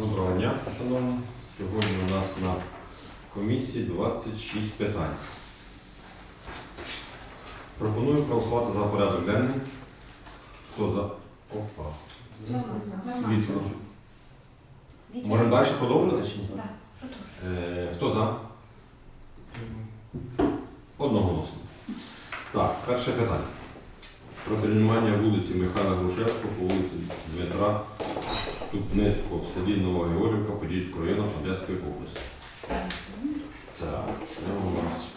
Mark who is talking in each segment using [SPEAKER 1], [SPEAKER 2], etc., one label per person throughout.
[SPEAKER 1] Доброго дня, шановні. Сьогодні у нас на комісії 26 питань. Пропоную проголосувати за порядок денний. Хто за? Опа. Світло. Можемо далі продовжувати чи ні?
[SPEAKER 2] Так.
[SPEAKER 1] Е, Хто за? Одноголосно. Так, перше питання. Про перейменування вулиці Михайла Грушевського по вулиці Дмитра Ступницького в селі Нова Георгівка Подільського району Одеської області. Так, це у нас.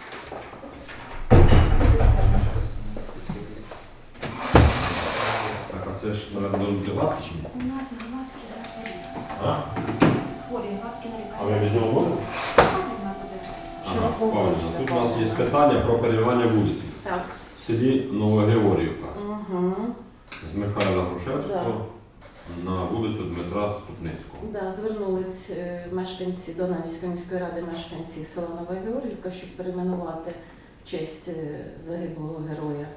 [SPEAKER 1] Так, а це ж, мабуть, бути лапки чи ні?
[SPEAKER 2] У нас гладкі захворі.
[SPEAKER 1] А?
[SPEAKER 2] Хворі, гладкі
[SPEAKER 1] А ви
[SPEAKER 2] нарікання.
[SPEAKER 1] візьмемо воду?
[SPEAKER 2] Правильно буде.
[SPEAKER 1] Ага, правильно. Тут у нас є питання про перейменування вулиці.
[SPEAKER 3] Так.
[SPEAKER 1] В селі Новогеоргівка.
[SPEAKER 3] Угу.
[SPEAKER 1] з Михайла Грушевського на вулицю Дмитра Ступницького.
[SPEAKER 3] Да, звернулись е, мешканці Донецької міської ради, мешканці села Нова Георгівка, щоб перейменувати в честь е, загиблого героя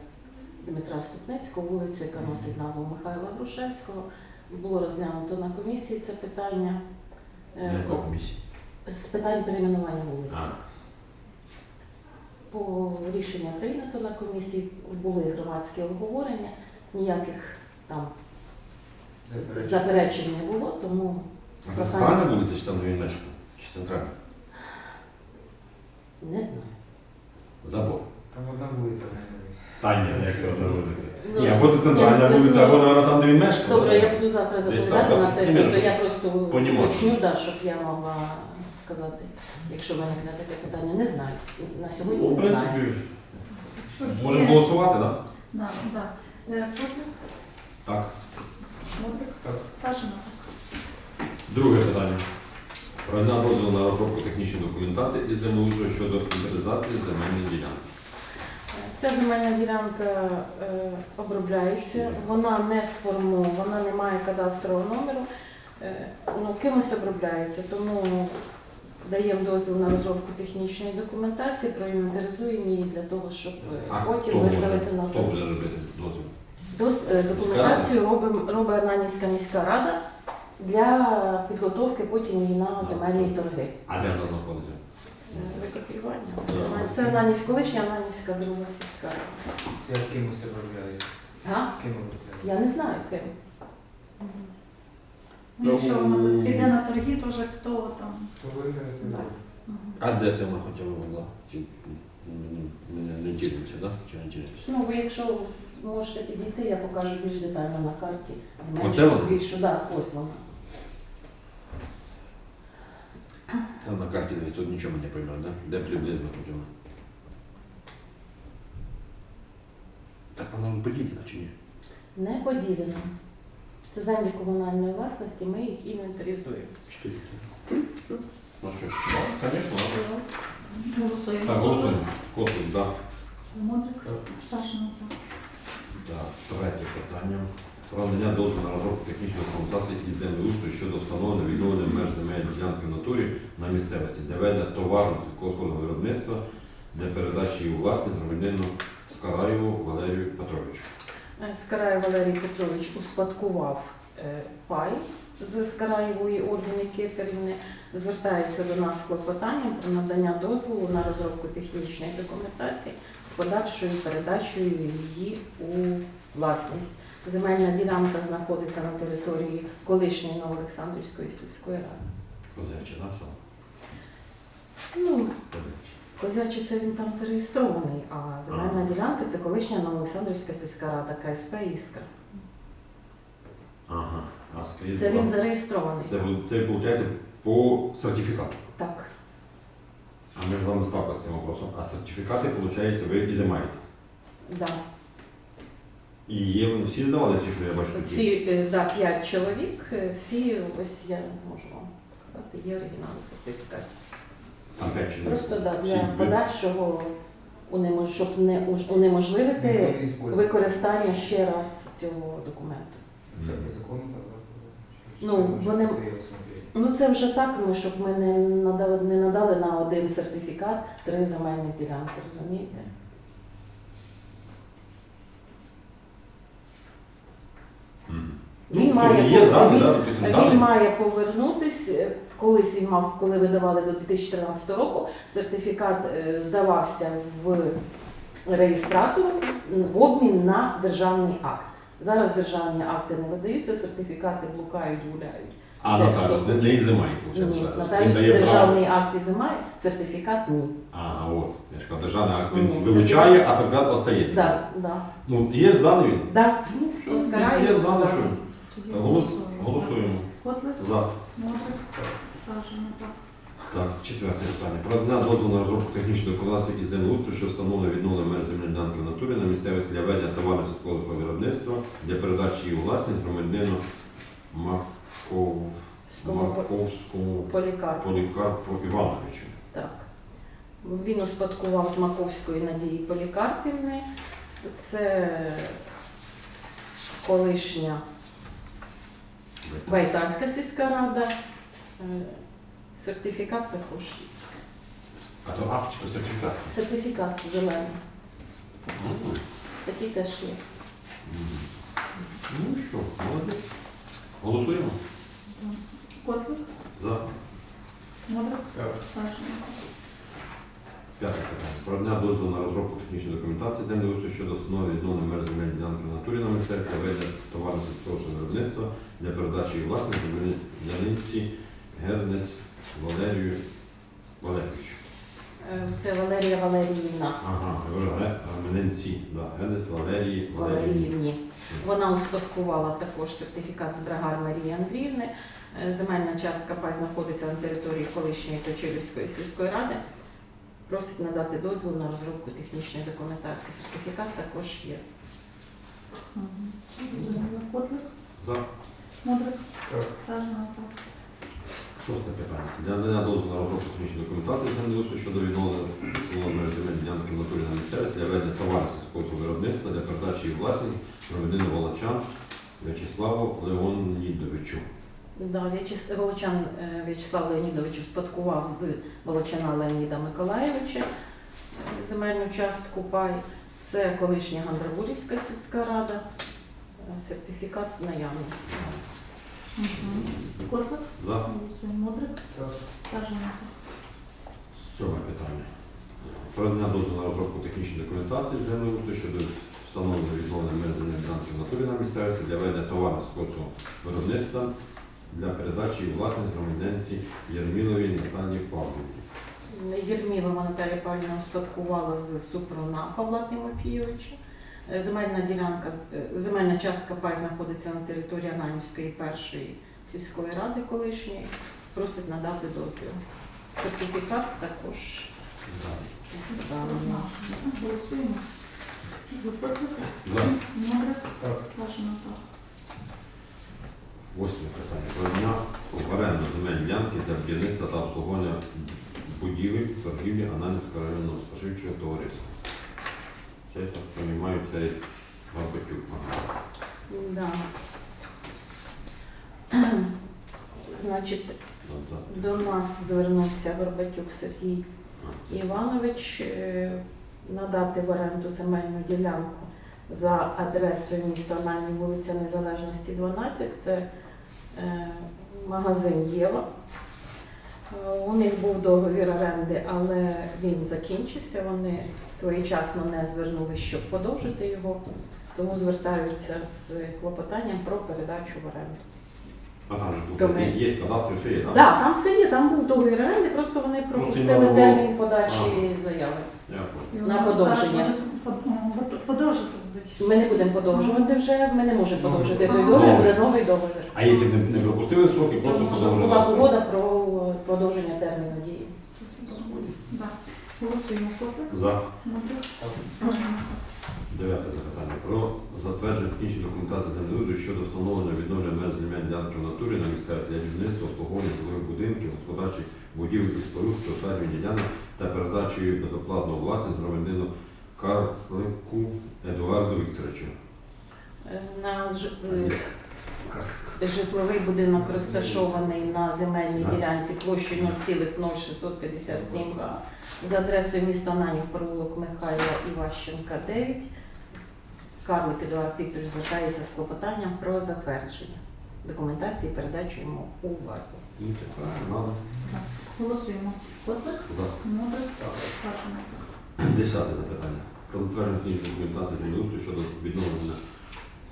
[SPEAKER 3] Дмитра Ступницького, вулицю, яка носить назву Михайла Грушевського. Було розглянуто на комісії це питання е,
[SPEAKER 1] На якій комісії?
[SPEAKER 3] з питань перейменування вулиці.
[SPEAKER 1] А,
[SPEAKER 3] По рішення прийнято на комісії, були громадські обговорення, ніяких там заперечень не було, тому
[SPEAKER 1] а це центральна вулиця чи там де він мешкає? Чи центральна?
[SPEAKER 3] не знаю.
[SPEAKER 1] Забор.
[SPEAKER 4] Там одна вулиця навіть.
[SPEAKER 1] Та ні, як це за вулиця?
[SPEAKER 3] Ну,
[SPEAKER 1] Ні, або це центральна
[SPEAKER 3] ні,
[SPEAKER 1] вулиця,
[SPEAKER 3] ну,
[SPEAKER 1] або вона там, де він мешкає.
[SPEAKER 3] Добре, я буду завтра
[SPEAKER 1] Десь
[SPEAKER 3] доповідати
[SPEAKER 1] так,
[SPEAKER 3] на сесії, то я просто уточню, да, щоб я могла сказати, якщо виникне таке питання. Не знаю. На сьогодні
[SPEAKER 1] Ну, в
[SPEAKER 3] не знаю.
[SPEAKER 1] принципі, можемо голосувати, так?
[SPEAKER 2] Да, да. Е, Котлик,
[SPEAKER 1] Так.
[SPEAKER 2] Модрик,
[SPEAKER 4] Так.
[SPEAKER 1] Друге питання. Про надання дозволу на розробку технічної документації із землеустрою щодо інвентаризації земельної ділянки.
[SPEAKER 3] Ця земельна ділянка е, обробляється, вона не сформована, вона не має кадастрового номеру, е, ну, кимось обробляється, тому даємо дозвіл на розробку технічної документації, проінвентаризуємо її для того, щоб е,
[SPEAKER 1] А
[SPEAKER 3] потім
[SPEAKER 1] хто може?
[SPEAKER 3] виставити на
[SPEAKER 1] Хто буде робити дозвіл?
[SPEAKER 3] Е, Документацію робимо, робить Ананівська міська рада для підготовки потім її на земельні торги.
[SPEAKER 1] А де вона знаходиться?
[SPEAKER 3] Е, Викопіювання. Це Ананівська, колишня Ананівська друга сільська рада.
[SPEAKER 4] Це як кимось обробляється.
[SPEAKER 3] Га?
[SPEAKER 4] Ким?
[SPEAKER 3] Я не знаю ким.
[SPEAKER 2] Ну, якщо воно піде на торги, то вже хто там.
[SPEAKER 4] То виграти
[SPEAKER 1] А де це вона хоча б могла? Чи мене не інтересує, так? Чи не інтересує?
[SPEAKER 3] Ну, ви якщо можете підійти, я покажу більш детально на карті.
[SPEAKER 1] Оце вона?
[SPEAKER 3] більшу, да, ось вона.
[SPEAKER 1] Там на карті десь тут нічого не поймемо, да? Де приблизно хоч вона? Так вона поділена чи ні?
[SPEAKER 3] Не поділено. Це землі комунальної власності, ми їх інвентаризуємо.
[SPEAKER 1] Чотири. Все. Ну що ж, так, звісно.
[SPEAKER 2] Голосуємо.
[SPEAKER 1] Так, голосуємо. Котлик, так.
[SPEAKER 2] Модрик,
[SPEAKER 4] Так.
[SPEAKER 2] Так.
[SPEAKER 1] Так, третє питання. Про дозволу на розробку технічної документації із землеустрою щодо встановлення відновлення меж земельної ділянки в натурі на місцевості для ведення товарного сільськогосподарського виробництва для передачі її власність громадянину Скараєву Валерію Петровичу.
[SPEAKER 3] Скараю Скарай Валерій Петрович успадкував е, пай з Скараєвої Ольги Никифорівни, звертається до нас з клопотанням про надання дозволу на розробку технічної документації з подальшою передачею її у власність. Земельна ділянка знаходиться на території колишньої Новоолександрівської сільської ради.
[SPEAKER 1] Козяче, да, все?
[SPEAKER 3] Ну,
[SPEAKER 1] Козяче.
[SPEAKER 3] Це він там зареєстрований, а земельна ділянка це колишня Новоолександрівська сільська рада КСП Іскра.
[SPEAKER 1] Ага. А скажіть,
[SPEAKER 3] Це він зареєстрований.
[SPEAKER 1] це, бу- це виходить по сертифікату.
[SPEAKER 3] Так.
[SPEAKER 1] А ми ж вам ставка з цим вопросом. А сертифікати, виходить, ви і займаєте.
[SPEAKER 3] Да.
[SPEAKER 1] І є вони всі здавали ці, що я бачу тут?
[SPEAKER 3] Ці е, да, п'ять чоловік, е, всі, ось я можу вам показати, є оригінали сертифікатів.
[SPEAKER 1] Там п'ять чоловік.
[SPEAKER 3] Просто да,
[SPEAKER 1] Всі
[SPEAKER 3] для
[SPEAKER 1] ви-
[SPEAKER 3] подальшого унемож- щоб не уж- унеможливити
[SPEAKER 4] не
[SPEAKER 3] використання ще раз цього документу.
[SPEAKER 4] Це по закону так?
[SPEAKER 3] Ну,
[SPEAKER 4] це
[SPEAKER 3] вони- Ну це вже так, ми, щоб ми не надали, не надали на один сертифікат три земельні ділянки, розумієте? Він має,
[SPEAKER 1] є зданий,
[SPEAKER 3] він-
[SPEAKER 1] да, допустим,
[SPEAKER 3] він має повернутись. е, Колись він мав, коли видавали до 2013 року, сертифікат е, здавався в реєстратору в обмін на державний акт. Зараз державні акти не видаються, сертифікати блукають, гуляють.
[SPEAKER 1] А
[SPEAKER 3] Де
[SPEAKER 1] нотаріус не, не ізимає,
[SPEAKER 3] Ні,
[SPEAKER 1] виходить. Він
[SPEAKER 3] нотаріус
[SPEAKER 1] дає право.
[SPEAKER 3] державний акт ізимає, сертифікат ні.
[SPEAKER 1] Ага, от. Я ж кажу, державний акт він
[SPEAKER 3] це
[SPEAKER 1] вилучає, а сертифікат остається.
[SPEAKER 3] Да, да.
[SPEAKER 1] Ну, є зданий він?
[SPEAKER 3] Да.
[SPEAKER 1] Ну, все,
[SPEAKER 3] Оскара
[SPEAKER 1] є
[SPEAKER 3] і
[SPEAKER 1] зданий, що.
[SPEAKER 2] Тоді
[SPEAKER 1] Голос,
[SPEAKER 2] голосуємо.
[SPEAKER 1] голосуємо.
[SPEAKER 2] Котлик,
[SPEAKER 1] За.
[SPEAKER 2] Модрик, Сажина, так.
[SPEAKER 1] Так, четверте питання. Про надання дозволу на розробку технічної документації із землеустрою, що встановлює відновлення меж земельної ділянки натурі на місцевості для ведення товарного сільського виробництва для передачі її власність громадянину Маков... Маковському
[SPEAKER 3] Полікарп.
[SPEAKER 1] Полікарпу Івановичу.
[SPEAKER 3] Так. Він успадкував з Маковської Надії Полікарпівни. Це колишня Байтарська сільська рада. Сертифікат також.
[SPEAKER 1] А то акт чи то сертифікат?
[SPEAKER 3] Сертифікат зелений.
[SPEAKER 1] Мгм.
[SPEAKER 3] Такий теж є.
[SPEAKER 1] Мгм. Ну що, молодець. Голосуємо?
[SPEAKER 2] Котлик,
[SPEAKER 1] За.
[SPEAKER 2] Модрик,
[SPEAKER 4] Так.
[SPEAKER 1] П'яте питання. Про дня дозволу на розробку технічної документації землеустрою щодо встановлення відновлення меж земельної ділянки в натурі на та ведення товарно сільського виробництва для передачі її власнику Яниці Гернець Валерію Валерійовичу.
[SPEAKER 3] Е, Це Валерія Валеріївна.
[SPEAKER 1] Ага, говорю, да, Гернець Валерії Валеріївні.
[SPEAKER 3] Вона успадкувала також сертифікат з Брагар Марії Андріївни. Е, Земельна частка пай знаходиться на території колишньої Точилівської сільської ради. Просить надати дозвіл на розробку технічної документації. Сертифікат також є.
[SPEAKER 2] Котлик,
[SPEAKER 4] Так.
[SPEAKER 2] Сажина, так.
[SPEAKER 1] Шосте питання. Для надання дозволу на розробку технічної документації землеустрою щодо відновлення меж земельної ділянки натурі на місцевості для ведення товару сільського виробництва для передачі її власність громадянину Волочан В'ячеславу Леонідовичу.
[SPEAKER 3] Да, В'ячес- Волочан е, В'ячеслав Леонідович успадкував з Волочана Леоніда Миколаєвича е, земельну частку пай. Це колишня Гандрабурівська сільська рада. Сертифікат в наявності.
[SPEAKER 2] Котлик,
[SPEAKER 1] За.
[SPEAKER 2] голосуємо. Модрик,
[SPEAKER 4] Так.
[SPEAKER 2] Сажина,
[SPEAKER 1] Сьоме питання. Про надання дозволу на розробку технічної документації землеустрою щодо встановлення відновлення земельної ділянки натурі на місцевості для ведення товару сільського виробництва для передачі власність громадянці Єрміловій Наталії Павлівні.
[SPEAKER 3] Єрмілова Наталія Павлівна успадкувала з Супруна Павла Тимофійовича. Е, Земельна ділянка, е, земельна частка пай знаходиться на території Ананівської першої сільської ради колишньої. Просить надати дозвіл. Сертифікат також здано.
[SPEAKER 2] Голосуємо.
[SPEAKER 4] Так.
[SPEAKER 2] Так.
[SPEAKER 1] Восьме питання. Про в оренду земельної ділянки для будівництва та обслуговування будівель торгівлі Ананівського районного споживчого товариства. Це, я так розумію, цей Горбатюк.
[SPEAKER 3] Да. Значить, до нас звернувся Горбатюк Сергій Іванович е, надати в оренду земельну ділянку за адресою міста Анальні, вулиця Незалежності, 12. Це е, магазин Єва. Е, У них був договір оренди, але він закінчився. Вони своєчасно не звернулися, щоб подовжити його, тому звертаються з клопотанням про передачу в оренду.
[SPEAKER 1] А там же був,
[SPEAKER 3] Доми.
[SPEAKER 1] є кадастр, все є,
[SPEAKER 3] Так,
[SPEAKER 1] так?
[SPEAKER 3] там все є, там був договір оренди, просто вони пропустили
[SPEAKER 1] Просто
[SPEAKER 3] термін подачі
[SPEAKER 1] Ага.
[SPEAKER 3] заяви.
[SPEAKER 1] Дякую.
[SPEAKER 3] На подовження.
[SPEAKER 2] под- Подовжити будуть.
[SPEAKER 3] Ми не будемо подовжувати вже, ми не можемо подовжити той договір, буде новий договір.
[SPEAKER 1] А якщо б не, не пропустили сроки, просто
[SPEAKER 3] Тому що була угода про продовження терміну дії.
[SPEAKER 2] Да. Голосуємо. Котлик,
[SPEAKER 1] За. Дев'яте запитання. Про затвердження технічної документації землеустрою щодо встановлення відновлення меж земельної ділянки в натурі на місцевості для будівництва обслуговування житлових будинків, господарчих будівель і споруд, що осаджені ділянок та передачі її безоплатно власність громадянину Карлику Едуарду Вікторовичу.
[SPEAKER 3] Е, На ж- е, житловий будинок розташований на земельній ділянці площею 0,0657 га за адресою місто Ананів, провулок Михайла Іващенка, 9. Карлик Едуард Вікторович звертається з клопотанням про затвердження. документації передачу йому у власність.
[SPEAKER 2] Голосуємо. Котлик, Модрик,
[SPEAKER 4] Так.
[SPEAKER 1] Десяте запитання. Про затвердження технічної документації землеустрою щодо відновлення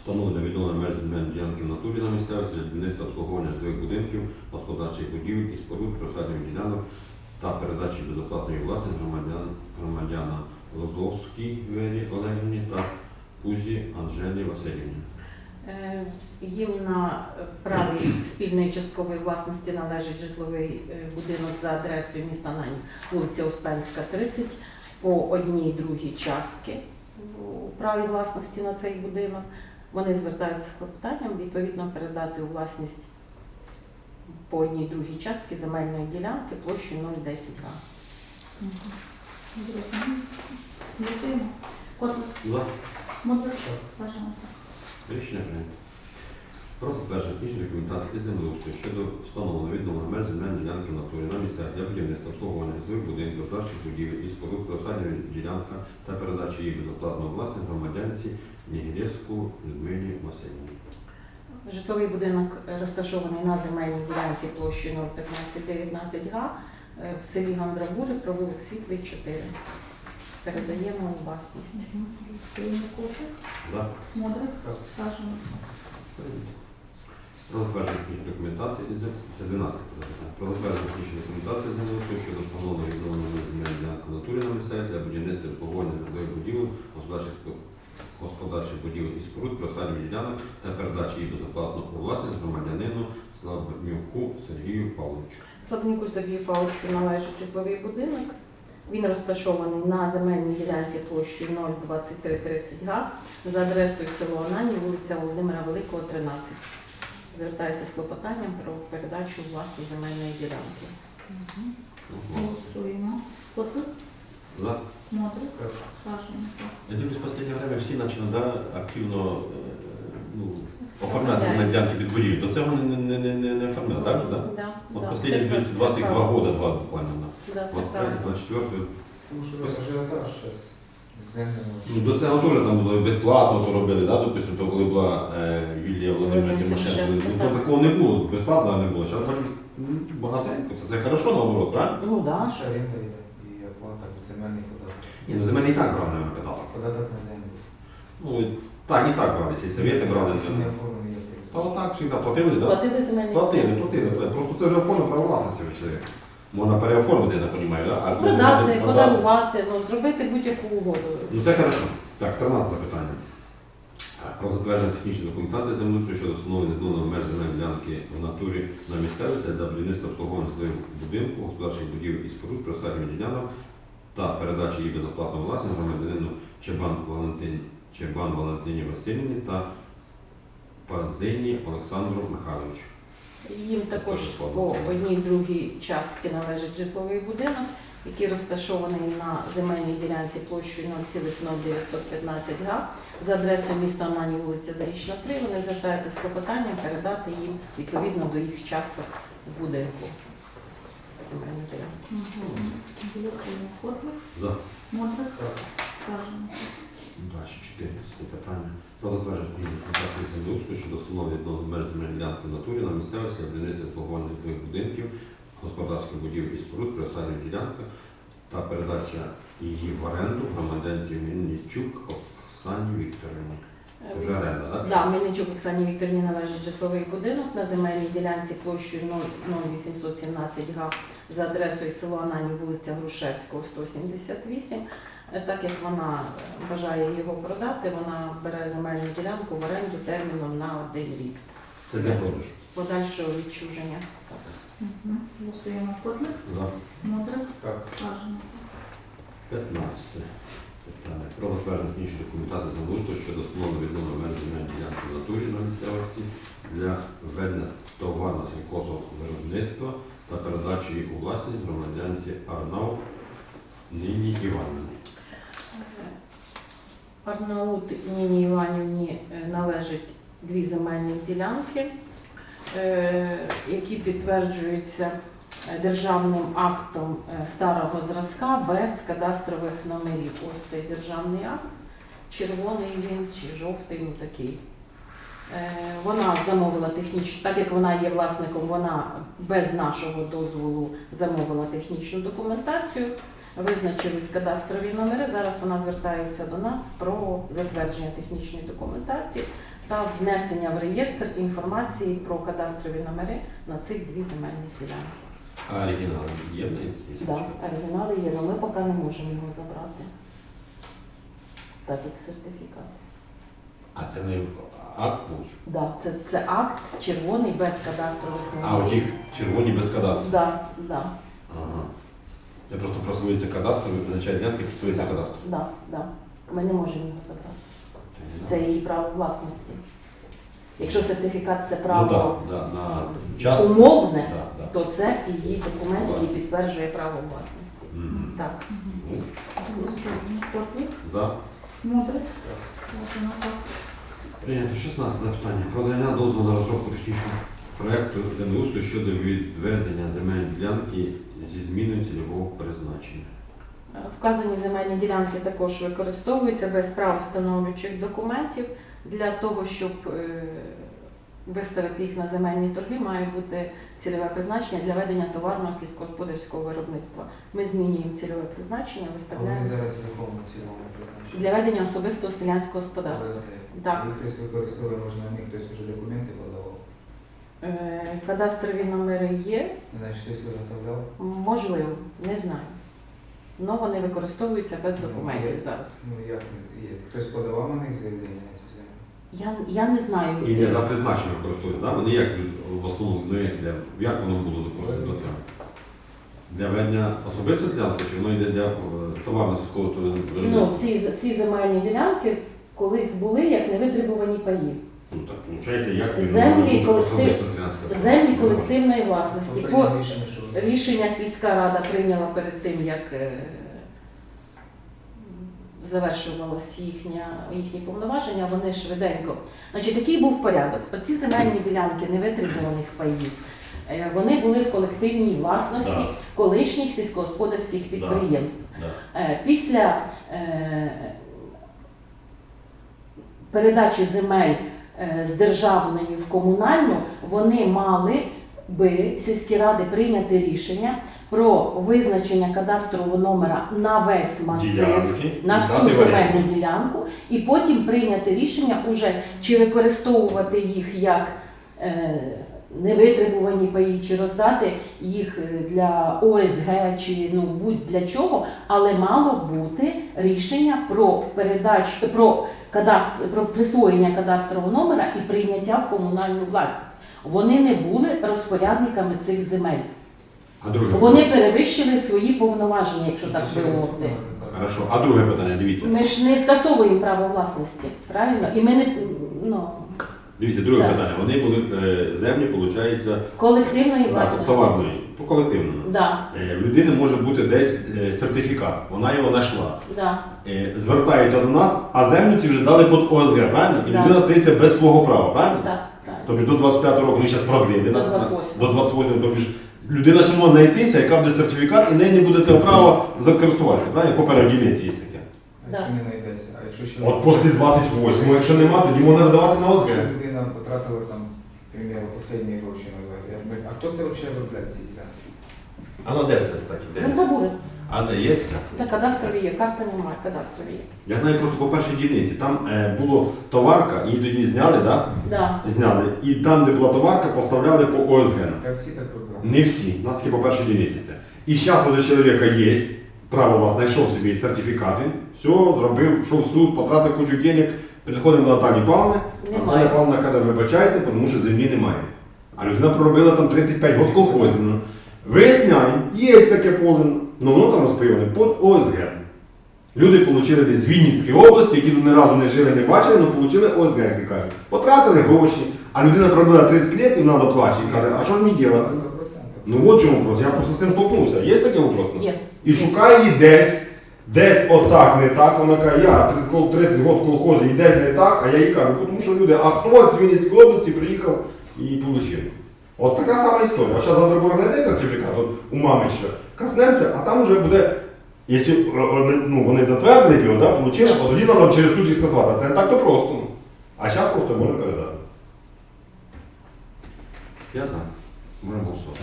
[SPEAKER 1] встановлення відновлення меж земельної ділянки в натурі на місцевості для будівництва обслуговування житлових будинків, господарчих будівель і споруд, просадних ділянок та передачі безоплатної власності громадян, громадянам Лозовській Вері Олегівні та Пузі Анжелі Васильівні.
[SPEAKER 3] Е, Їм на праві спільної часткової власності належить житловий е, будинок за адресою міста Нань, вулиця Успенська, 30, по одній другій частки у праві власності на цей будинок. Вони звертаються з клопотанням відповідно передати у власність по одній другій частки земельної ділянки площею 0,10 га.
[SPEAKER 2] Зрозуміло. Голосуємо. Котлик,
[SPEAKER 1] За.
[SPEAKER 2] Модрик, Саженко.
[SPEAKER 1] Рішення прийнято. Про затвердження технічної документації землеустрою щодо встановлення відновлення меж земельної ділянки в натурі на місцях для будівництва обслуговування житлових будинків, господарчих будівель і споруд, просадня ділянка та передачі її безоплатного власність громадянці Нігілєвську Людмилі Васильівні.
[SPEAKER 3] Житловий будинок розташований на земельній ділянці площею 015-19 га е, в селі Гандрабури, провулок Світлий 4. Передаємо у власність.
[SPEAKER 2] Мгм. Голосуємо. Котлик,
[SPEAKER 1] За.
[SPEAKER 2] Модрик,
[SPEAKER 4] Так.
[SPEAKER 2] Саженко.
[SPEAKER 1] Про затвердження технічної документації це 12 питання. Про затвердження технічної документації землеустрою щодо встановлення відновлення меж земельної ділянки на місцевості для будівництва обслуговування житлових будівель, господарчих господарчих будівель і споруд, просадів ділянок та передачі її безоплатно у власність громадянину Славнюку Сергію Павловичу.
[SPEAKER 3] Славнику Сергію Павловичу належить житловий будинок. Він розташований на земельній ділянці площею 02330 га за адресою село Анані, вулиця Володимира Великого, 13. Звертається з клопотанням про передачу власної земельної ділянки.
[SPEAKER 2] Голосуємо.
[SPEAKER 1] За.
[SPEAKER 2] Модрик, Саженко.
[SPEAKER 1] Я дивлюсь, в останнє время всі почали да, активно е, ну, оформляти на ділянки під будівлю. То це вони не, не, не, не, не оформляли, так? же, Да?
[SPEAKER 3] Да,
[SPEAKER 1] От
[SPEAKER 3] да.
[SPEAKER 1] останні
[SPEAKER 3] Це-
[SPEAKER 1] 222
[SPEAKER 3] це правда.
[SPEAKER 1] года, два буквально. Да.
[SPEAKER 3] Да, це
[SPEAKER 1] 23,
[SPEAKER 3] правда.
[SPEAKER 1] 24.
[SPEAKER 4] Тому що ви ажіотаж зараз.
[SPEAKER 1] Ну, до цього теж там було безплатно то робили, да? допустим, то коли була е, Юлія Володимирівна Тимошенко,
[SPEAKER 3] Тимошенко,
[SPEAKER 1] ну, то такого не було, безплатно не було. Зараз бачу, м, багатенько. Це, це хорошо наоборот, правильно?
[SPEAKER 3] Ну так. Да.
[SPEAKER 4] Наша оренда йде і оплата земельний податок.
[SPEAKER 1] Ні, ну земельний і так брали, не питали.
[SPEAKER 4] Податок на землю.
[SPEAKER 1] Ну, і так, і так брали, ці совєти брали.
[SPEAKER 4] Всі не оформлені
[SPEAKER 1] Та отак завжди платили, так? Да?
[SPEAKER 3] Платили земельні
[SPEAKER 1] Платили, платили. Просто це вже оформлено право власності вже. Можна переоформити, я так розумію, да? а
[SPEAKER 3] Продати,
[SPEAKER 1] продати-
[SPEAKER 3] подарувати, ну, зробити будь-яку угоду.
[SPEAKER 1] Ну це хорошо. Так, 13 запитання. Про затвердження технічної документації землеустрою щодо встановлення відновлення меж земельної ділянки в натурі на місцевості для будівництва обслуговування житлових будинку, господарчих будівель і споруд, присадних ділянок та передачі її безоплатно власність громадянину Чебан Валентин Чебан Валентині Васильівні та Пазині Олександру Михайловичу.
[SPEAKER 3] Їм також по одній другій частки належить житловий будинок, який розташований на земельній ділянці площею 0,0915 га за адресою міста Анані, вулиця Зарічна 3. Вони звертаються з клопотанням передати їм відповідно до їх часток в будинку.
[SPEAKER 1] За.
[SPEAKER 2] Модрик,
[SPEAKER 4] Так.
[SPEAKER 2] Саженко.
[SPEAKER 1] Далі 14 питання. Про затвердження документації землеустрою щодо встановлення меж земельної ділянки в натурі на місцевості для будівництва обслуговування житлових будинків, господарських будівель і споруд, приосадних ділянка та передача її в оренду громадянці Мельничук Оксані Вікторівні. Це вже оренда, так?
[SPEAKER 3] Да, Мельничук Оксані Вікторівні належить житловий будинок на земельній ділянці площею 0,817 га за адресою село Анані, вулиця Грушевського, 178. Е, Так як вона бажає його продати, вона бере земельну ділянку в оренду терміном на один рік.
[SPEAKER 1] Це для продажу.
[SPEAKER 3] Подальшого відчуження.
[SPEAKER 2] Мгм. Голосуємо. Котлик,
[SPEAKER 1] За.
[SPEAKER 2] Модрик,
[SPEAKER 4] Так.
[SPEAKER 1] 15 питання. Про затвердження технічної документації землеустрою щодо встановлення відновлення меж земельної ділянки в натурі на місцевості для введення товарно сільхозового виробництва та передачі її у власність громадянці Арнау Нині Іванівні.
[SPEAKER 3] Арнаут Ніні Іванівні е, належить дві земельні ділянки, е, які підтверджуються е, державним актом старого зразка без кадастрових номерів. Ось цей державний акт. Червоний він чи жовтий, ну такий. Вона замовила технічну, так як вона є власником, вона без нашого дозволу замовила технічну документацію, визначились кадастрові номери. Зараз вона звертається до нас про затвердження технічної документації та внесення в реєстр інформації про кадастрові номери на цих дві земельні ділянки.
[SPEAKER 1] А оригінал є в неї?
[SPEAKER 3] Да, оригінали є, але ми поки не можемо його забрати. Так як сертифікат.
[SPEAKER 1] А це не акт був?
[SPEAKER 3] Да, це, це акт червоний без кадастрових
[SPEAKER 1] А
[SPEAKER 3] номерів.
[SPEAKER 1] оті червоні без кадастру.
[SPEAKER 3] Да, да,
[SPEAKER 1] Ага. Це просто просується кадастр, визначає ділянки, просується кадастр.
[SPEAKER 3] да, да. Ми не можемо його забрати. Це її право власності. Якщо сертифікат це право
[SPEAKER 1] Ну, да, да, на час.
[SPEAKER 3] умовне,
[SPEAKER 1] Да, да.
[SPEAKER 3] то це її документ, який підтверджує право власності.
[SPEAKER 1] Мгм.
[SPEAKER 3] Так.
[SPEAKER 1] Ну,
[SPEAKER 2] Голосуємо.
[SPEAKER 1] За.
[SPEAKER 2] Мудрик,
[SPEAKER 1] Прийнято 16 питання. Про надання дозволу на розробку технічного проєкту землеустрою щодо відведення земельної ділянки зі зміною цільового призначення.
[SPEAKER 3] Вказані земельні ділянки також використовуються без прав встановлюючих документів. Для того, щоб е, виставити їх на земельні торги, має бути цільове призначення для ведення товарного сільськогосподарського виробництва. Ми змінюємо цільове призначення,
[SPEAKER 4] А вони зараз в якому цілому призначенні?
[SPEAKER 3] для ведення особистого селянського господарства. Так.
[SPEAKER 4] Хтось використовує, може на них хтось вже документи.
[SPEAKER 3] Е, Кадастрові номери є,
[SPEAKER 4] Значить, хтось виготовляв.
[SPEAKER 3] можливо, не знаю. Но вони використовуються без документів зараз.
[SPEAKER 4] Ну як є? Хтось подавав на них заявлення на цю землю?
[SPEAKER 3] Я, я не знаю.
[SPEAKER 1] І не за призначенням використовують, да? Вони як в основному, ну як для як воно було допустимо до цього? Для ведення особистого селянства, чи воно йде для е, товарно сільського
[SPEAKER 3] Ну, ці, ці земельні ділянки колись були як невитребувані паї.
[SPEAKER 1] Ну так виходить, як він
[SPEAKER 3] Землі колектив- Землі колективної власності. По
[SPEAKER 4] Прийняли рішення, що
[SPEAKER 3] рішення сільська рада прийняла перед тим, як е, завершувалися їхня, їхні повноваження, вони швиденько. Значить, який був порядок? Оці земельні ділянки невитребуваних паїв. е, Вони були в колективній власності
[SPEAKER 1] Да.
[SPEAKER 3] колишніх сільськогосподарських підприємств.
[SPEAKER 1] Да.
[SPEAKER 3] Е, Після е, передачі земель з державної в комунальну вони мали би сільські ради прийняти рішення про визначення кадастрового номера на весь масив.
[SPEAKER 1] Ділянки,
[SPEAKER 3] На всю земельну ділянку, і потім прийняти рішення уже чи використовувати їх як е, невитребувані паї, чи роздати їх е, для ОСГ, чи ну будь для чого, але мало бути рішення про передачу про кадастр про присвоєння кадастрового номера і прийняття в комунальну власність. Вони не були розпорядниками цих земель.
[SPEAKER 1] А друге
[SPEAKER 3] Вони перевищили свої повноваження, якщо так
[SPEAKER 4] Це
[SPEAKER 3] би мовити.
[SPEAKER 1] Хорошо. А друге питання, дивіться.
[SPEAKER 3] Ми ж не скасовуємо право власності, правильно? І ми не ну,
[SPEAKER 1] Дивіться, друге
[SPEAKER 3] Так.
[SPEAKER 1] питання. Вони були е, землі, виходить,
[SPEAKER 3] колективної власності.
[SPEAKER 1] товарної, по колективному.
[SPEAKER 3] Да,
[SPEAKER 1] Е, В людини може бути десь е, сертифікат, вона його знайшла.
[SPEAKER 3] да,
[SPEAKER 1] Е, Звертається до нас, а землю ці вже дали під ОСГ, правильно? І
[SPEAKER 3] Да.
[SPEAKER 1] людина стається без свого права, правильно?
[SPEAKER 3] да, правильно.
[SPEAKER 1] Тобто до 25 року вони зараз продлили.
[SPEAKER 3] До
[SPEAKER 1] на-
[SPEAKER 3] 28.
[SPEAKER 1] До 28, тобто ж людина ще може знайтися, яка буде сертифікат, і в неї не буде цього права закористуватися, правильно? Поперед дільниці є таке.
[SPEAKER 4] А якщо не знайдеться, а якщо ще
[SPEAKER 1] От після 28, якщо нема, тоді можна видавати на ОСГ.
[SPEAKER 4] Якщо людина потратила там, к останні гроші на ВГ, а хто це взагалі виробляє ці?
[SPEAKER 1] А на де це так іде?
[SPEAKER 3] Генкабури.
[SPEAKER 1] А де є це?
[SPEAKER 3] На кадастрові є, карти немає, кадастрові є.
[SPEAKER 1] Я знаю просто по першій дільниці. Там е, було товарка, її тоді зняли, да?
[SPEAKER 3] Да.
[SPEAKER 1] Зняли. І там, де була товарка, поставляли по ОСГ.
[SPEAKER 4] Так всі так роблять.
[SPEAKER 1] Не всі, у нас тільки по першій дільниці це. І зараз у чоловіка є, право вас, знайшов собі сертифікат, все, зробив, йшов в суд, потратив кучу денег, приходимо до Наталі Павловни, Наталя
[SPEAKER 3] Немає.
[SPEAKER 1] Павловна каже, вибачайте, тому що землі немає. А людина проробила там 35 років колхозів. Виясняємо, є таке поле, ну воно там розпайоване під ОСГ. Люди отримали десь з Вінницької області, які тут ні разу не жили, не бачили, але отримали ОСГ, як кажуть. Потратили гроші, а людина проробила 30 років і вона доплачує. І каже, а що мені робити? Ну от чому вопрос, я просто з цим столкнувся. Є таке вопрос?
[SPEAKER 3] Є.
[SPEAKER 1] І шукає її десь, десь отак, не так. Вона каже, я 30 30 років в колхозі, і десь не так, а я їй кажу, тому що люди, а хтось з Вінницької області приїхав і отримав. От така сама історія. А зараз завтра буде знайде сертифікат у мами ще, каснемося, а там вже буде, якщо е, е, ну, вони затвердили його, да, получили, подоліна нам через суд і сказати. Це не так то просто. А зараз просто можна передати. Я за. Можемо голосувати.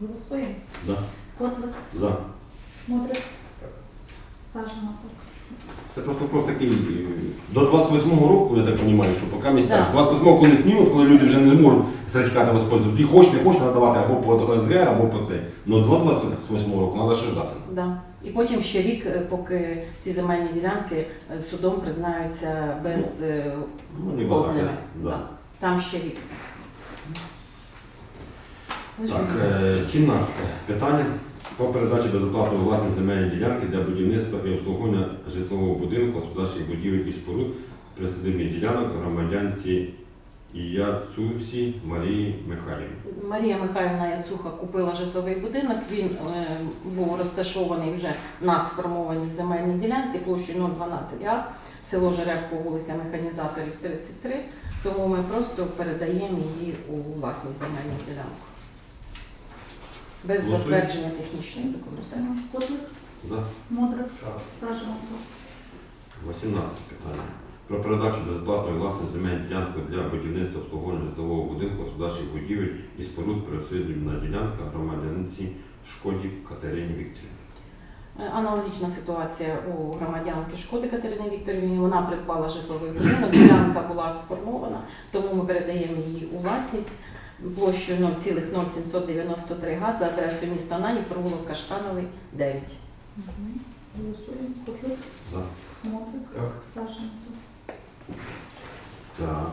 [SPEAKER 2] Голосуємо.
[SPEAKER 1] За.
[SPEAKER 2] Котлик.
[SPEAKER 1] За.
[SPEAKER 2] Мудрик.
[SPEAKER 4] Так.
[SPEAKER 2] Сажена.
[SPEAKER 5] Це просто просто такий до 28-го року, я так розумію, що поки місця.
[SPEAKER 3] Да.
[SPEAKER 5] З 28-го, коли знімуть, коли люди вже не зможуть сертифікати використовувати, тоді хоч не хоч надавати або по ОСГ, або по цей. Ну до 28-го року треба ще ждати.
[SPEAKER 3] Да. І потім ще рік, е, поки ці земельні ділянки е, судом признаються без е,
[SPEAKER 1] Ну,
[SPEAKER 3] позними.
[SPEAKER 1] Да.
[SPEAKER 3] Да. Там ще рік.
[SPEAKER 1] Так, е, 17 питання. Про передачу безоплатної власної земельної ділянки для будівництва і обслуговування житлового будинку, господарчих будівель і споруд присадибних ділянок громадянці Яцусі Марії Михайлівні.
[SPEAKER 3] Марія Михайлівна Яцуха купила житловий будинок. Він е, був розташований вже на сформованій земельній ділянці площею 012 га, село Жеребко, вулиця Механізаторів 33. Тому ми просто передаємо її у власність земельну ділянку. Без
[SPEAKER 1] Голосуємо.
[SPEAKER 3] затвердження технічної документації.
[SPEAKER 2] Котлик,
[SPEAKER 1] За
[SPEAKER 2] Модрик,
[SPEAKER 4] Так.
[SPEAKER 1] 18 питання. Про передачу безоплатної власної земельної ділянки для будівництва обслуговування житлового будинку, господарчих будівель і споруд присадибна ділянка громадянці Шкоді Катерині Вікторівні.
[SPEAKER 3] Е, Аналогічна ситуація у громадянки Шкоди Катерини Вікторівні. Вона придбала житловий будинок, ділянка була сформована, тому ми передаємо її у власність площею 0,0793 га за адресою міста Нанів, провулок Кашкановий, 9.
[SPEAKER 2] Голосуємо. Котлик,
[SPEAKER 1] За.
[SPEAKER 2] Модрик,
[SPEAKER 4] Так.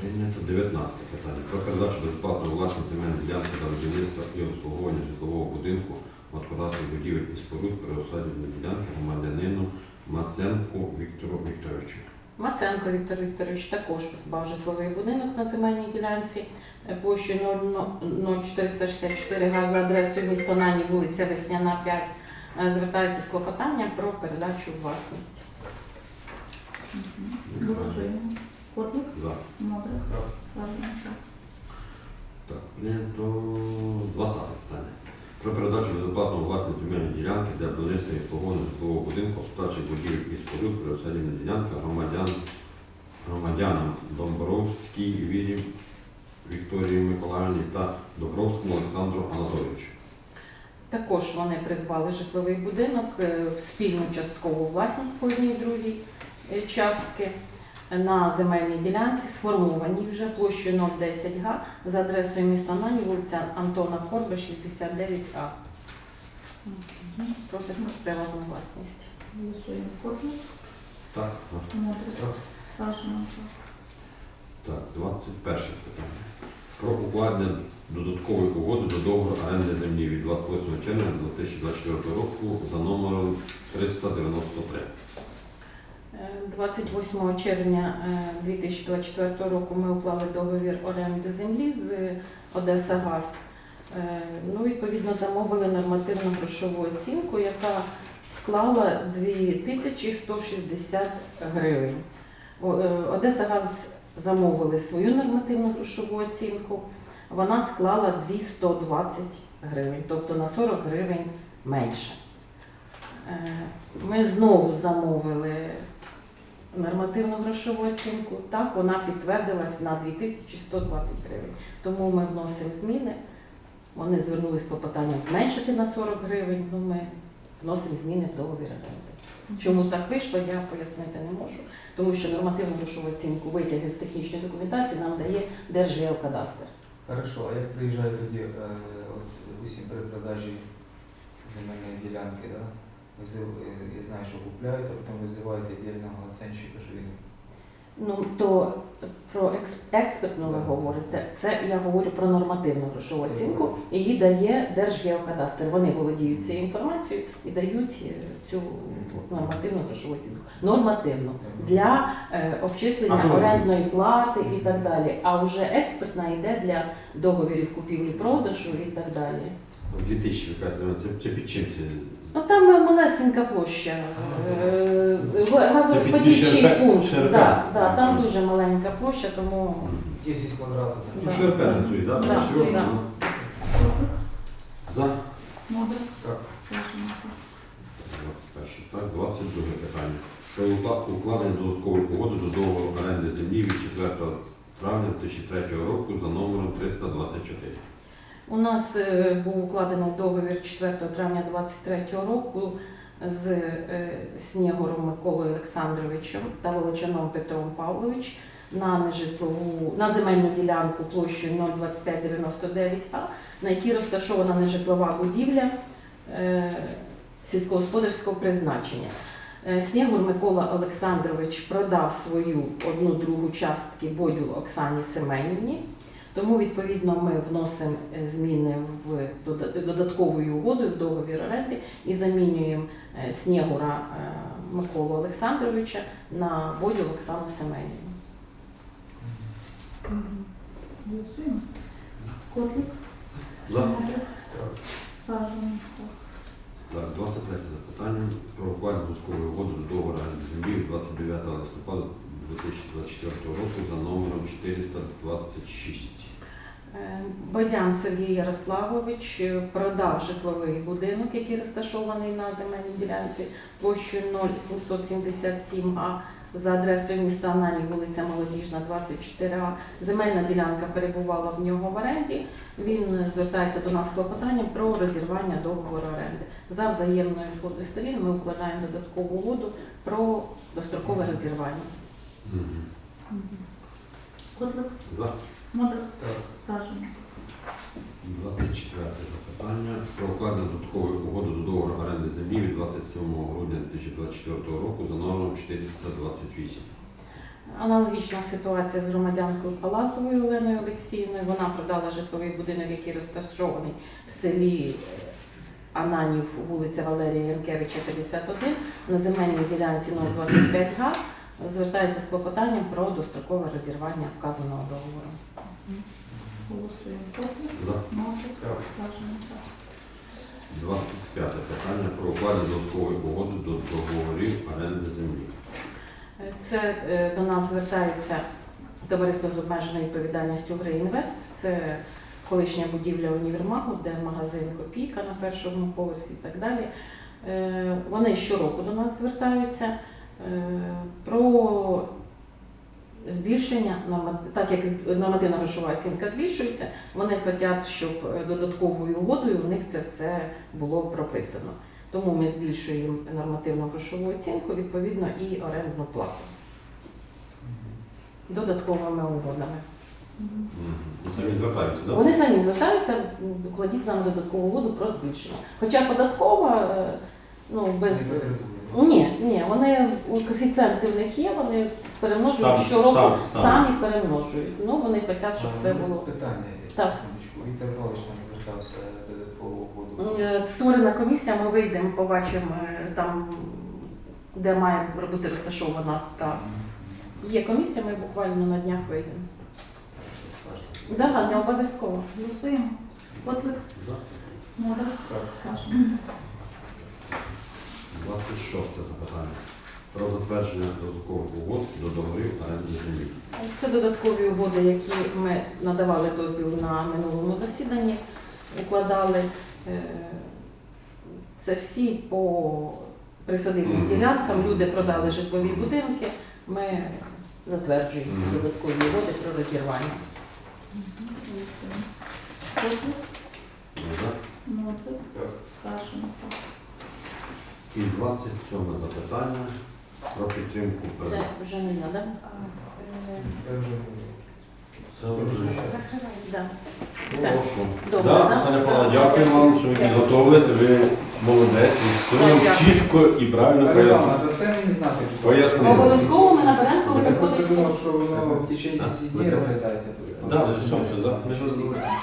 [SPEAKER 1] Прийнято 19 питання. Про передачу безоплатної власної земельної ділянки для будівництва і обслуговування житлового будинку, господарських будівель і споруд при приросадівної ділянки громадянину Маценку Віктору Вікторовичу.
[SPEAKER 3] Маценко Віктор Вікторович також придбав житловий будинок на земельній ділянці е, площею 00464 га за адресою міста Нані, вулиця Весняна, 5. Е, Звертається з клопотанням про передачу у власність.
[SPEAKER 2] Голосуємо. Котлик,
[SPEAKER 1] За.
[SPEAKER 2] Модрик,
[SPEAKER 4] Так.
[SPEAKER 2] Сажена. Так.
[SPEAKER 1] Так, прийнято 20 питання. Про передачу безоплатної власної земельної ділянки для будівництва обслуговування житлового будинку, господарчих будівель і споруд приросадівна ділянка громадян, громадянам Домбровській Вірі Вікторії Миколаївні та Добровському Олександру Анатолійовичу.
[SPEAKER 3] Також вони придбали житловий будинок е, в спільну часткову власність по одній другій е, частки на земельній ділянці, сформованій вже площею 010 га за адресою міста Нані, вулиця Антона Корби, 69А.
[SPEAKER 2] Мгм.
[SPEAKER 3] Просять приватну власність.
[SPEAKER 2] Голосуємо. Котлик,
[SPEAKER 1] Так, так.
[SPEAKER 2] Модрик,
[SPEAKER 4] Так.
[SPEAKER 2] Сажена. Так.
[SPEAKER 1] Так, 21 питання. Про укладення додаткової угоди до договору оренди землі від 28 червня 2024 року за номером 393.
[SPEAKER 3] Е, 28 червня е, 2024 року ми уклали договір оренди землі з Одеса Газ. Е, Ну, відповідно, замовили нормативну грошову оцінку, яка склала 2160 гривень. Е, Одеса Газ замовили свою нормативну грошову оцінку. Вона склала 2120 гривень, тобто на 40 гривень менше. Е, Ми знову замовили нормативну грошову оцінку. Так, вона підтвердилась на 2120 гривень. Тому ми вносимо зміни. Вони звернулись з клопотанням зменшити на 40 гривень. Ну, ми вносимо зміни в договір оренди. Чому так вийшло, я пояснити не можу. Тому що нормативну грошову оцінку витяги з технічної документації нам дає Держгеокадастр.
[SPEAKER 4] Хорошо, а як приїжджає тоді, е, от, допустим, при продажі земельної ділянки, да? Е, я знаю, що купляють, а потім визивають віддільного оцінщика, що він
[SPEAKER 3] Ну то про експертну ви говорите. Це я говорю про нормативну грошову оцінку. Її дає Держгеокадастр. Вони володіють цією інформацією і дають е, цю нормативну грошову оцінку. Нормативну для е, обчислення орендної плати і так далі. А вже експертна йде для договірів купівлі-продажу і так далі.
[SPEAKER 1] 2000, ви кажете, це, це під чим це?
[SPEAKER 3] Ну там малесенька площа. Е, Газорозподільчий
[SPEAKER 5] ШРП?
[SPEAKER 3] пункт.
[SPEAKER 5] ШРП?
[SPEAKER 3] Да, да, там дуже маленька площа, тому
[SPEAKER 4] 10 квадратів.
[SPEAKER 1] Ну,
[SPEAKER 3] Да.
[SPEAKER 1] Працює, так?
[SPEAKER 3] Да, да.
[SPEAKER 1] За.
[SPEAKER 2] Модрик,
[SPEAKER 4] Так.
[SPEAKER 2] Сажена.
[SPEAKER 1] 21. Так, 22 питання. Про укла- укладення додаткової угоди до договору оренди землі від 4 травня 2003 року за номером 324.
[SPEAKER 3] У нас е, був укладений договір 4 травня 2023 року з е, Снігуром Миколою Олександровичем та Волочаном Петром Павлович на нежитлову на земельну ділянку площею 02599 А, на якій розташована нежитлова будівля е, сільськогосподарського призначення. Снігур Микола Олександрович продав свою одну другу частки бодюл Оксані Семенівні. Тому, відповідно, ми вносимо е, зміни в дода- додатковою угодою в договір оренди і замінюємо е, Снігура е, Миколу Олександровича на Бодю Оксану Семенівну.
[SPEAKER 2] Голосуємо. Котлик.
[SPEAKER 1] Так, 23 запитання про укладення додаткової угоди до договору оренди землі від 29 листопада 2024 року за номером 426.
[SPEAKER 3] Е, Бадян Сергій Ярославович продав житловий будинок, який розташований на земельній ділянці площею 0777А за адресою міста Анані, вулиця Молодіжна, 24А. Земельна ділянка перебувала в нього в оренді. Він звертається до нас з клопотанням про розірвання договору оренди. За взаємною згодою сторін ми укладаємо додаткову угоду про дострокове розірвання.
[SPEAKER 2] Котлик.
[SPEAKER 1] За.
[SPEAKER 2] Модрик.
[SPEAKER 4] Так.
[SPEAKER 1] 24 запитання про укладення додаткової угоди до договору оренди землі від 27 грудня 2024 року за номером 428.
[SPEAKER 3] Аналогічна ситуація з громадянкою Палазовою Оленою Олексіївною. Вона продала житловий будинок, який розташований в селі Ананів, вулиця Валерія Янкевича, 51, на земельній ділянці 025 га. Звертається з клопотанням про дострокове розірвання вказаного договору.
[SPEAKER 2] Голосуємо.
[SPEAKER 1] За.
[SPEAKER 2] Модрик.
[SPEAKER 4] Так.
[SPEAKER 2] Саженко.
[SPEAKER 1] 25 питання про укладення додаткової угоди до договорів оренди землі.
[SPEAKER 3] Це е, до нас звертається товариство з обмеженою відповідальністю «Грейінвест». Це колишня будівля універмагу, де магазин Копійка на першому поверсі і так далі. Е, Вони щороку до нас звертаються про збільшення, так як нормативна грошова оцінка збільшується, вони хочуть, щоб е, додатковою угодою у них це все було прописано. Тому ми збільшуємо нормативну грошову оцінку, відповідно, і орендну плату додатковими угодами.
[SPEAKER 1] Самі звертаються, так?
[SPEAKER 3] Вони самі звертаються, кладіть нам додаткову угоду про збільшення. Хоча податкова, е, ну без. Ні, ні, вони у коефіцієнти в них є, вони перемножують
[SPEAKER 5] Сам-
[SPEAKER 3] щороку,
[SPEAKER 5] сам- сам.
[SPEAKER 3] самі перемножують. Ну вони хочуть, щоб
[SPEAKER 4] А,
[SPEAKER 3] це
[SPEAKER 4] ну,
[SPEAKER 3] було.
[SPEAKER 4] Питання.
[SPEAKER 3] Так.
[SPEAKER 4] Віктор Павлович нам звертався додаткову угоду.
[SPEAKER 3] Е, Створена комісія, ми вийдемо, побачимо е, там, де має бути розташована та є комісія, ми буквально на днях вийдемо. Да, не обов'язково.
[SPEAKER 2] Голосуємо. Котлик.
[SPEAKER 1] За.
[SPEAKER 2] Модрик.
[SPEAKER 4] Так.
[SPEAKER 2] Саженко.
[SPEAKER 1] 26 запитання про затвердження додаткових угод до договорів оренди землі.
[SPEAKER 3] Це додаткові угоди, які ми надавали дозвіл на минулому засіданні, укладали. Е, Це всі по присадибним ділянкам. Люди продали житлові будинки. Ми затверджуємо ці додаткові угоди про розірвання.
[SPEAKER 2] Голосуємо. Котлик.
[SPEAKER 1] За.
[SPEAKER 2] Модрик.
[SPEAKER 4] Так.
[SPEAKER 2] Саженко.
[SPEAKER 1] І 27 запитання про підтримку
[SPEAKER 3] Це вже не я, так?
[SPEAKER 4] Це вже
[SPEAKER 1] Це вже
[SPEAKER 3] Да. Все. Добре,
[SPEAKER 5] Да,
[SPEAKER 3] да?
[SPEAKER 5] Таня Павловна, дякую вам, що ви підготовилися, ви молодець, і все чітко і правильно пояснили.
[SPEAKER 3] Обов'язково ми наберемо, коли
[SPEAKER 4] Я просто думав, що воно в течение 10 днів розглядається.
[SPEAKER 5] Все, все,